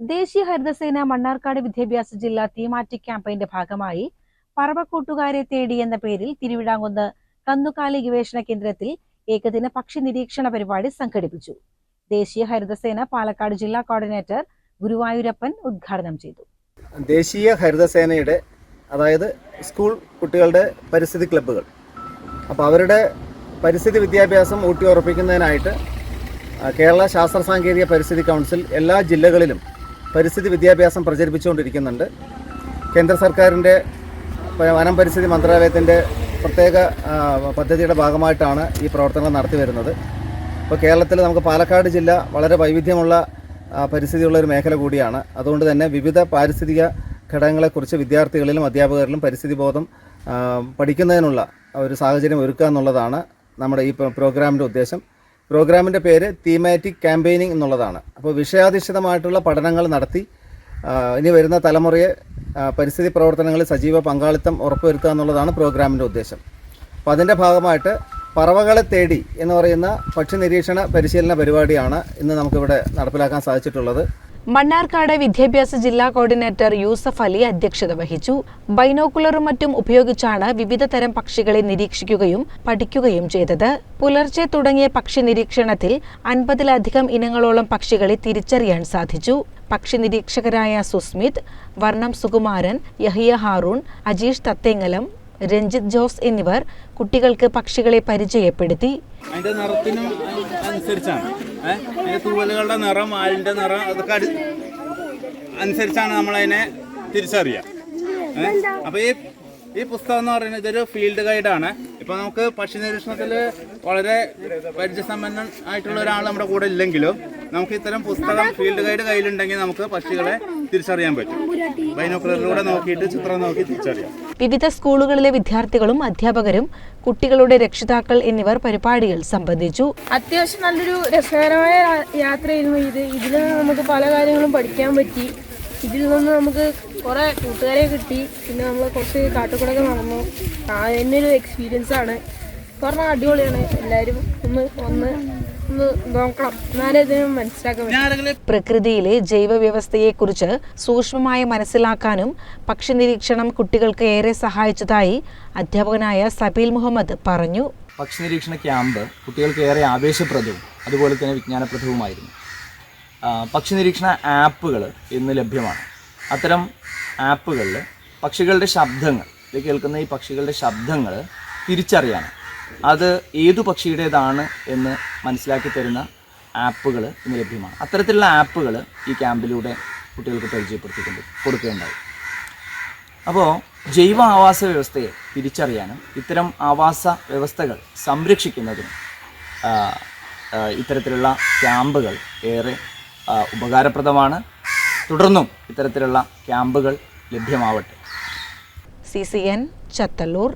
ദേശീയ ഹരിതസേന മണ്ണാർക്കാട് വിദ്യാഭ്യാസ ജില്ലാ തീമാറ്റിക് ക്യാമ്പയിന്റെ ഭാഗമായി പറവക്കൂട്ടുകാരെ തേടി എന്ന പേരിൽ തിരുവിഴാങ്കുന്ന് കന്നുകാലി ഗവേഷണ കേന്ദ്രത്തിൽ ഏകദിന പക്ഷി നിരീക്ഷണ പരിപാടി സംഘടിപ്പിച്ചു. ദേശീയ ഹരിതസേന പാലക്കാട് ജില്ലാ കോർഡിനേറ്റർ ഗുരുവായൂരപ്പൻ ഉദ്ഘാടനം ചെയ്തു. ദേശീയ ഹരിതസേനയുടെ അതായത് സ്കൂൾ കുട്ടികളുടെ പരിസ്ഥിതി ക്ലബ്ബുകൾ. അപ്പോൾ അവരുടെ പരിസ്ഥിതി വിദ്യാഭ്യാസം ഊട്ടിയുറപ്പിക്കുന്നതിനായിട്ട് കേരള ശാസ്ത്ര സാങ്കേതിക പരിസ്ഥിതി കൗൺസിൽ എല്ലാ ജില്ലകളിലും പരിസ്ഥിതി വിദ്യാഭ്യാസം പ്രചരിപ്പിച്ചുകൊണ്ടിരിക്കുന്നുണ്ട്. കേന്ദ്ര സർക്കാരിന്റെ വനം പരിസ്ഥിതി മന്ത്രാലയത്തിന്റെ പ്രത്യേക പദ്ധതിയുടെ ഭാഗമായിട്ടാണ് ഈ പ്രവർത്തനങ്ങൾ നടത്തി വരുന്നത്. ഇപ്പോൾ കേരളത്തിൽ നമുക്ക് പാലക്കാട് ജില്ല വളരെ വൈവിധ്യമുള്ള പരിസ്ഥിതിയുള്ള ഒരു മേഖല കൂടിയാണ്. അതുകൊണ്ട് തന്നെ വിവിധ പാരിസ്ഥിതിക ഘടകങ്ങളെക്കുറിച്ച് വിദ്യാർത്ഥികളിലും അധ്യാപകരിലും പരിസ്ഥിതി ബോധം പഠിക്കുന്നതിനുള്ള ഒരു സാഹചര്യം ഒരുക്കുക എന്നുള്ളതാണ് നമ്മുടെ ഈ പ്രോ- പ്രോഗ്രാമിന്റെ ഉദ്ദേശം. പ്രോഗ്രാമിന്റെ പേര് തീമാറ്റിക് ക്യാമ്പയിനിങ് എന്നുള്ളതാണ്. അപ്പോൾ വിഷയാധിഷ്ഠിതമായിട്ടുള്ള പഠനങ്ങൾ നടത്തി ഇനി വരുന്ന തലമുറയെ പരിസ്ഥിതി പ്രവർത്തനങ്ങളിൽ സജീവ പങ്കാളിത്തം ഉറപ്പുവരുത്തുക എന്നുള്ളതാണ് പ്രോഗ്രാമിന്റെ ഉദ്ദേശം. അപ്പോൾ അതിന്റെ ഭാഗമായിട്ട് പറവകളെ തേടി എന്ന് പറയുന്ന പക്ഷി നിരീക്ഷണ പരിശീലന പരിപാടിയാണ് ഇന്ന് നമുക്കിവിടെ നടപ്പിലാക്കാൻ സാധിച്ചിട്ടുള്ളത്. മണ്ണാർക്കാട് വിദ്യാഭ്യാസ ജില്ലാ കോർഡിനേറ്റർ യൂസഫ് അലി അധ്യക്ഷത വഹിച്ചു. ബൈനോക്കുലറും മറ്റും ഉപയോഗിച്ചാണ് വിവിധ തരം പക്ഷികളെ നിരീക്ഷിക്കുകയും പഠിക്കുകയും ചെയ്തത്. പുലർച്ചെ തുടങ്ങിയ പക്ഷി നിരീക്ഷണത്തിൽ അൻപതിലധികം ഇനങ്ങളോളം പക്ഷികളെ തിരിച്ചറിയാൻ സാധിച്ചു. പക്ഷി നിരീക്ഷകരായ സുസ്മിത് വർണം സുകുമാരൻ യഹിയ ഹാറൂൺ അജീഷ് തത്തേങ്ങലം രഞ്ജിത് ജോസ് എന്നിവർ കുട്ടികൾക്ക് പക്ഷികളെ പരിചയപ്പെടുത്തി. അതിന്റെ നിറത്തിനും അനുസരിച്ചാണ്. ഏഹ് തൂവലുകളുടെ നിറം ആലിന്റെ നിറം അതൊക്കെ അനുസരിച്ചാണ് നമ്മളതിനെ തിരിച്ചറിയുക ഏഹ് അപ്പൊ ഈ ഈ പുസ്തകം എന്ന് പറയുന്നത് ഇതൊരു ഫീൽഡ് ഗൈഡാണ്. ഇപ്പൊ നമുക്ക് പക്ഷി നിരീക്ഷണത്തിൽ വളരെ പരിചയസമ്പന്നൻ ആയിട്ടുള്ള ഒരാൾ നമ്മുടെ കൂടെ ഇല്ലെങ്കിലും നമുക്ക് ഇത്തരം പുസ്തകം ഫീൽഡ് ഗൈഡ് കയ്യിലുണ്ടെങ്കിൽ നമുക്ക് പക്ഷികളെ തിരിച്ചറിയാൻ പറ്റും. ബൈനോക്കുലറിലൂടെ നോക്കിയിട്ട് ചിത്രം നോക്കി തിരിച്ചറിയാം. വിവിധ സ്കൂളുകളിലെ വിദ്യാർത്ഥികളും അധ്യാപകരും കുട്ടികളുടെ രക്ഷിതാക്കൾ എന്നിവർ പരിപാടിയിൽ സംബന്ധിച്ചു. അത്യാവശ്യം നല്ലൊരു രസകരമായ യാത്രയായിരുന്നു ഇത്. ഇതിൽ നമുക്ക് പല കാര്യങ്ങളും പഠിക്കാൻ പറ്റി. ഇതിൽ നിന്ന് നമുക്ക് കുറേ കൂട്ടുകാരെ കിട്ടി. പിന്നെ നമ്മൾ കുറച്ച് കാട്ടുകൂടൊക്കെ നടന്നു. എന്നൊരു എക്സ്പീരിയൻസ് ആണ്. പറഞ്ഞാൽ അടിപൊളിയാണ്. എല്ലാവരും ഒന്ന് ഒന്ന് പ്രകൃതിയിലെ ജൈവ വ്യവസ്ഥയെക്കുറിച്ച് സൂക്ഷ്മമായി മനസ്സിലാക്കാനും പക്ഷി നിരീക്ഷണം കുട്ടികൾക്ക് ഏറെ സഹായിച്ചതായി അധ്യാപകനായ സബീൽ മുഹമ്മദ് പറഞ്ഞു. പക്ഷി നിരീക്ഷണ ക്യാമ്പ് കുട്ടികൾക്ക് ഏറെ ആവേശപ്രദവും അതുപോലെ തന്നെ വിജ്ഞാനപ്രദവുമായിരുന്നു. പക്ഷി നിരീക്ഷണ ആപ്പുകൾ ഇന്ന് ലഭ്യമാണ്. അത്തരം ആപ്പുകളിൽ പക്ഷികളുടെ ശബ്ദങ്ങൾ ഇത് കേൾക്കുന്ന ഈ പക്ഷികളുടെ ശബ്ദങ്ങൾ തിരിച്ചറിയാൻ അത് ഏതു പക്ഷിയുടേതാണ് എന്ന് മനസ്സിലാക്കി തരുന്ന ആപ്പുകൾ ഇന്ന് ലഭ്യമാണ്. അത്തരത്തിലുള്ള ആപ്പുകൾ ഈ ക്യാമ്പിലൂടെ കുട്ടികൾക്ക് പരിചയപ്പെടുത്തിക്കൊണ്ട് കൊടുക്കുകയുണ്ടായി. അപ്പോൾ ജൈവ ആവാസ വ്യവസ്ഥയെ തിരിച്ചറിയാനും ഇത്തരം ആവാസ വ്യവസ്ഥകൾ സംരക്ഷിക്കുന്നതിനും ഇത്തരത്തിലുള്ള ക്യാമ്പുകൾ ഏറെ ഉപകാരപ്രദമാണ്. തുടർന്നും ഇത്തരത്തിലുള്ള ക്യാമ്പുകൾ ലഭ്യമാവട്ടെ. C C N Chathallur